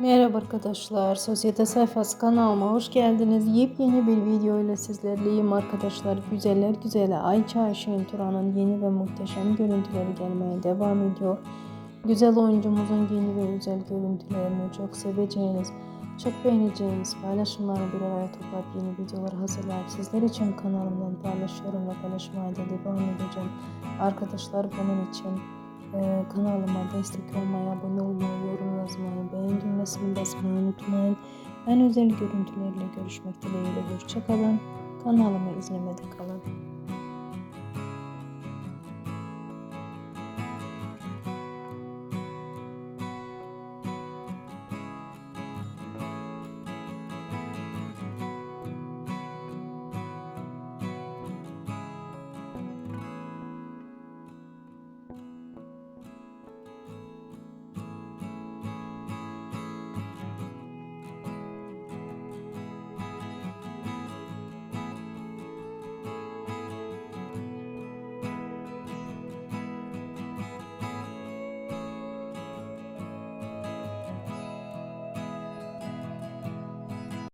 Merhaba arkadaşlar, Sosyete Sayfası kanalıma hoş geldiniz. Yepyeni bir video ile sizlerleyim arkadaşlar. Güzeller güzeli Ayça Ayşen Turan'ın yeni ve muhteşem görüntüleri gelmeye devam ediyor. Güzel oyuncumuzun yeni ve özel görüntülerini çok seveceğiniz, çok beğeneceğiniz paylaşımlarını bir araya toplayıp yeni videolar hazırlayıp sizler için kanalımdan paylaşıyorum ve paylaşmaya da devam edeceğim. Arkadaşlar bunun için ee, kanalıma destek olmayı, abone olmayı, yorum yazmayı, beğen düğmesini basmayı unutmayın. En özel görüntülerle görüşmek dileğiyle. Hoşçakalın. Kanalımı izlemede kalın.